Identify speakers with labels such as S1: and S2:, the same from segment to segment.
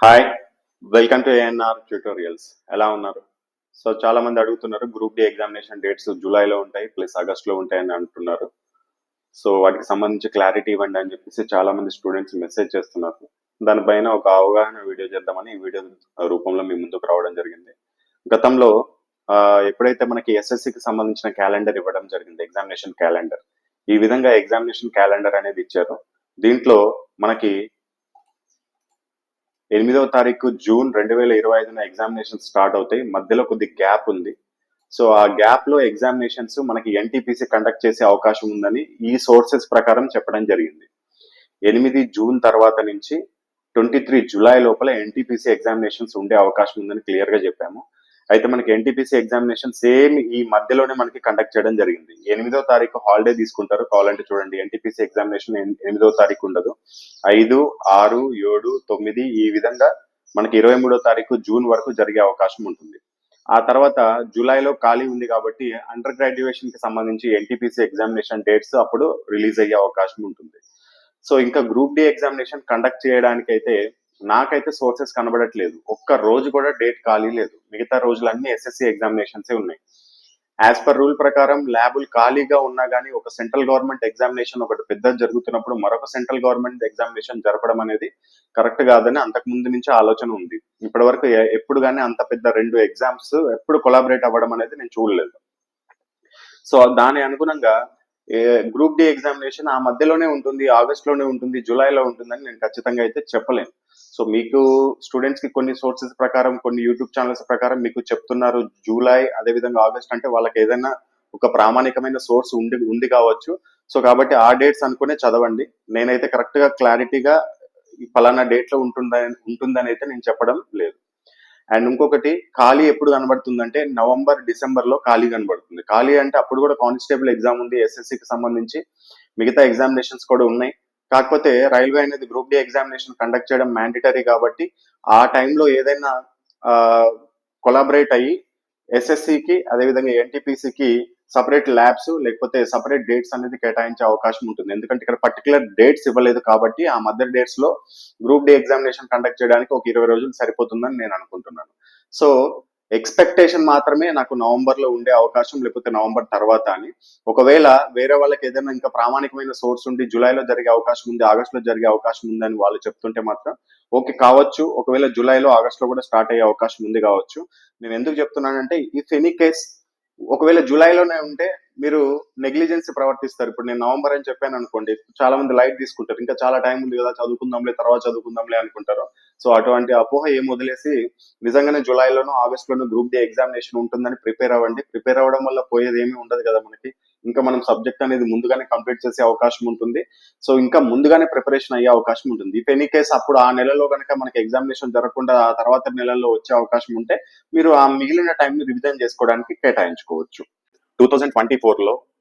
S1: Hi welcome to ANR tutorials ఎలా ఉన్నారు? So చాలా మంది అడుగుతున్నారు గ్రూప్ డి ఎగ్జామినేషన్ డేట్స్ జూలైలో ఉంటాయి ప్లస్ ఆగస్ట్లో ఉంటాయని అంటున్నారు. సో వాటికి సంబంధించి క్లారిటీ ఇవ్వండి అని చెప్పేసి చాలా మంది స్టూడెంట్స్ మెసేజ్ చేస్తున్నారు. దానిపైన ఒక అవగాహన వీడియో చేద్దామని ఈ వీడియో రూపంలో మీ ముందుకు రావడం జరిగింది. గతంలో ఎప్పుడైతే మనకి ఎస్ఎస్సికి సంబంధించిన క్యాలెండర్ ఇవ్వడం జరిగింది ఎగ్జామినేషన్ క్యాలెండర్ ఈ విధంగా ఎగ్జామినేషన్ క్యాలెండర్ అనేది ఇచ్చారు. దీంట్లో మనకి ఎనిమిదవ తారీఖు జూన్ రెండు వేల ఇరవై ఐదున ఎగ్జామినేషన్ స్టార్ట్ అవుతాయి. మధ్యలో కొద్ది గ్యాప్ ఉంది. సో ఆ గ్యాప్లో ఎగ్జామినేషన్స్ మనకి ఎన్టీపీసీ కండక్ట్ చేసే అవకాశం ఉందని ఈ సోర్సెస్ ప్రకారం చెప్పడం జరిగింది. ఎనిమిది జూన్ తర్వాత నుంచి ట్వంటీ త్రీ జూలై లోపల ఎన్టీపీసీ ఎగ్జామినేషన్స్ ఉండే అవకాశం ఉందని క్లియర్గా చెప్పాము. అయితే మనకి ఎన్టీపీసీ ఎగ్జామినేషన్ సేమ్ ఈ మధ్యలోనే మనకి కండక్ట్ చేయడం జరిగింది. ఎనిమిదో తారీఖు హాలిడే తీసుకుంటారు. కావాలంటే చూడండి ఎన్టీపీసీ ఎగ్జామినేషన్ ఎనిమిదో తారీఖు ఉండదు. ఐదు ఆరు ఏడు తొమ్మిది ఈ విధంగా మనకి ఇరవై మూడో తారీఖు జూన్ వరకు జరిగే అవకాశం ఉంటుంది. ఆ తర్వాత జూలైలో ఖాళీ ఉంది కాబట్టి అండర్ గ్రాడ్యుయేషన్కి సంబంధించి ఎన్టీపీసీ ఎగ్జామినేషన్ డేట్స్ అప్పుడు రిలీజ్ అయ్యే అవకాశం ఉంటుంది. సో ఇంకా గ్రూప్ డి ఎగ్జామినేషన్ కండక్ట్ చేయడానికి అయితే నాకైతే సోర్సెస్ కనబడట్లేదు. ఒక్క రోజు కూడా డేట్ ఖాళీ లేదు. మిగతా రోజులన్నీ ఎస్ఎస్సి ఎగ్జామినేషన్సే ఉన్నాయి. యాజ్ పర్ రూల్ ప్రకారం ల్యాబులు ఖాళీగా ఉన్నా కానీ ఒక సెంట్రల్ గవర్నమెంట్ ఎగ్జామినేషన్ ఒకటి పెద్ద జరుగుతున్నప్పుడు మరొక సెంట్రల్ గవర్నమెంట్ ఎగ్జామినేషన్ జరపడం అనేది కరెక్ట్ కాదని అంతకు ముందు నుంచి ఆలోచన ఉంది. ఇప్పటి వరకు ఎప్పుడు కానీ అంత పెద్ద రెండు ఎగ్జామ్స్ ఎప్పుడు కొలాబరేట్ అవ్వడం అనేది నేను చూడలేదు. సో దాని అనుగుణంగా గ్రూప్ డి ఎగ్జామినేషన్ ఆ మధ్యలోనే ఉంటుంది ఆగస్ట్లోనే ఉంటుంది జూలైలో ఉంటుందని నేను ఖచ్చితంగా అయితే చెప్పలేను. సో మీకు స్టూడెంట్స్కి కొన్ని సోర్సెస్ ప్రకారం కొన్ని యూట్యూబ్ ఛానల్స్ ప్రకారం మీకు చెప్తున్నారు జూలై అదేవిధంగా ఆగస్ట్ అంటే వాళ్ళకి ఏదైనా ఒక ప్రామాణికమైన సోర్స్ ఉండి ఉంది కావచ్చు. సో కాబట్టి ఆ డేట్స్ అనుకునే చదవండి. నేనైతే కరెక్ట్గా క్లారిటీగా ఫలానా డేట్లో ఉంటుందని ఉంటుందని అయితే నేను చెప్పడం లేదు. అండ్ ఇంకొకటి ఖాళీ ఎప్పుడు కనబడుతుందంటే నవంబర్ డిసెంబర్లో ఖాళీ కనబడుతుంది. ఖాళీ అంటే అప్పుడు కూడా కానిస్టేబుల్ ఎగ్జామ్ ఉంది ఎస్ఎస్సికి సంబంధించి. మిగతా ఎగ్జామినేషన్స్ కూడా ఉన్నాయి. కాకపోతే రైల్వే అనేది గ్రూప్ డి ఎగ్జామినేషన్ కండక్ట్ చేయడం మ్యాండేటరీ కాబట్టి ఆ టైంలో ఏదైనా కొలాబరేట్ అయ్యి ఎస్ఎస్సికి అదేవిధంగా ఎన్టీపీసీకి సపరేట్ ల్యాబ్స్ లేకపోతే సపరేట్ డేట్స్ అనేది కేటాయించే అవకాశం ఉంటుంది. ఎందుకంటే ఇక్కడ పర్టికులర్ డేట్స్ ఇవ్వలేదు కాబట్టి ఆ మదర్ డేట్స్లో గ్రూప్ డి ఎగ్జామినేషన్ కండక్ట్ చేయడానికి ఒక ఇరవై రోజులు సరిపోతుందని నేను అనుకుంటున్నాను. సో ఎక్స్పెక్టేషన్ మాత్రమే నాకు నవంబర్లో ఉండే అవకాశం లేకపోతే నవంబర్ తర్వాత అని. ఒకవేళ వేరే వాళ్ళకి ఏదైనా ఇంకా ప్రామాణికమైన సోర్స్ ఉండి జూలైలో జరిగే అవకాశం ఉంది ఆగస్ట్లో జరిగే అవకాశం ఉంది అని వాళ్ళు చెప్తుంటే మాత్రం ఓకే కావచ్చు ఒకవేళ జూలైలో ఆగస్ట్లో కూడా స్టార్ట్ అయ్యే అవకాశం ఉంది కావచ్చు. నేను ఎందుకు చెప్తున్నానంటే ఇఫ్ ఎనీ కేస్ ఒకవేళ జూలైలోనే ఉంటే మీరు నెగ్లిజెన్స్ ప్రవర్తిస్తారు. ఇప్పుడు నేను నవంబర్ అని చెప్పాను అనుకోండి చాలా మంది లైట్ తీసుకుంటారు. ఇంకా చాలా టైం ఉంది కదా చదువుకుందాంలే తర్వాత చదువుకుందాంలే అనుకుంటారు. సో అటువంటి అపోహ ఏం వదిలేసి నిజంగానే జూలైలోనూ ఆగస్ట్ లోను గ్రూప్ డి ఎగ్జామినేషన్ ఉంటుందని ప్రిపేర్ అవ్వండి. ప్రిపేర్ అవ్వడం వల్ల పోయేది ఏమీ ఉండదు కదా మనకి. ఇంకా మనం సబ్జెక్ట్ అనేది ముందుగానే కంప్లీట్ చేసే అవకాశం ఉంటుంది. సో ఇంకా ముందుగానే ప్రిపరేషన్ అయ్యే అవకాశం ఉంటుంది. ఇఫ్ ఎనీ కేస్ అప్పుడు ఆ నెలలో కనుక మనకి ఎగ్జామినేషన్ జరగకుండా ఆ తర్వాత నెలల్లో వచ్చే అవకాశం ఉంటే మీరు ఆ మిగిలిన టైంని రివిజన్ చేసుకోవడానికి కేటాయించుకోవచ్చు. టూ థౌసండ్ ట్వంటీ ఫోర్లో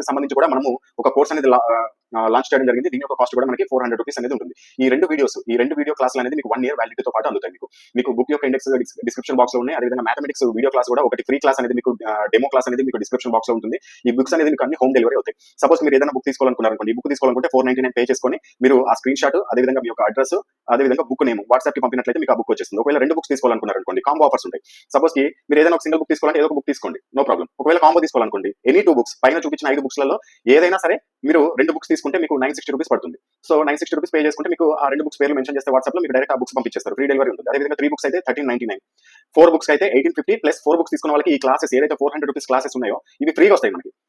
S1: కి సంబంధించి కూడా మనము ఒక కోర్స్ అనేది లాంచ్ చేయడం జరిగింది. దీని యొక్క కాస్ట్ కూడా మనకి ఫోర్ హండ్రెడ్ రూపీస్ అనేది ఉంటుంది. ఈ రెండు వీడియోస్ ఈ రెండు వీడియో క్లాసులు అనేది మీకు వన్ ఇయర్ వ్యాలిడిటీతో పాటు అందుతాయి మీకు. మీకు బుక్ యొక్క ఇండెక్స్ డిస్క్రిప్షన్ బాక్స్లో ఉన్నాయి. అదేవిధంగా మ్యాథమెటిక్స్ వీడియో క్లాస్ కూడా ఒకటి ఫ్రీ క్లాస్ అనేది మీకు డెమో క్లాస్ అనేది మీకు డిస్క్రిప్షన్ బాక్స్లో ఉంటుంది. ఈ బుక్స్ అనేది మీకు అన్ని హోమ్ డెలివరీ అవుతాయి. సపోజ్ మీరు ఏదైనా బుక్ తీసుకోవాలనుకున్నారనుకోండి. ఈ బుక్ తీసుకోవాలనుకుంటే ఫోర్ నైన్టీ నైన్ పే చేసుకొని మీరు ఆ స్క్రీన్ షాట్ అదేవిధంగా మీ యొక్క అడ్రస్ అదేవిధంగా బుక్ నేమ్ వాట్సాప్కి పంపినట్లయితే మీకు ఆ బుక్ వచ్చేస్తుంది. ఒకవేళ రెండు బుక్స్ తీసుకోవాలనుకున్నారనుకోండి కాంబో ఆఫర్స్ ఉంటాయి. సపోజ్కి మీరు ఏదైనా ఒక సింగిల్ బుక్ తీసుకోవాలంటే ఏదో ఒక బుక్ తీసుకోండి. నో ప్రాబ్లం ఒకవేళ కాంబో తీసుకోవాలనుకోండి ఎనీ టూ బుక్స్ పైన చూపించిన ఐదు బుక్స్లలో ఏదైనా సరే మీరు రెండు బుక్స్ తీసుకుంటే మీకు నైన్ సిక్స్టీ రూపీస్ పడుతుంది. So nine sixty rupees pay చేసుకుంటే మీకు ఆ రెండు బుక్స్ పేర్లు మెన్షన్ చేస్తే వాట్సాప్లో మీకు డైరెక్ట్ ఆ బుక్స్ పంపించేస్తారు. ఫ్రీ డెలివరీ ఉంటుంది. అదేవిధంగా త్రీ బుక్స్ అయితే thirteen ninety nine four books అయితే eighteen fifty plus four books తీసుకున్న వాళ్ళకి ఈ క్లాసెస్ ఏదైతే ఫోర్ హండ్రెడ్ రూపీస్ క్లాసెస్ ఉన్నాయో ఇవి ఫ్రీగా వస్తాయి మనకి.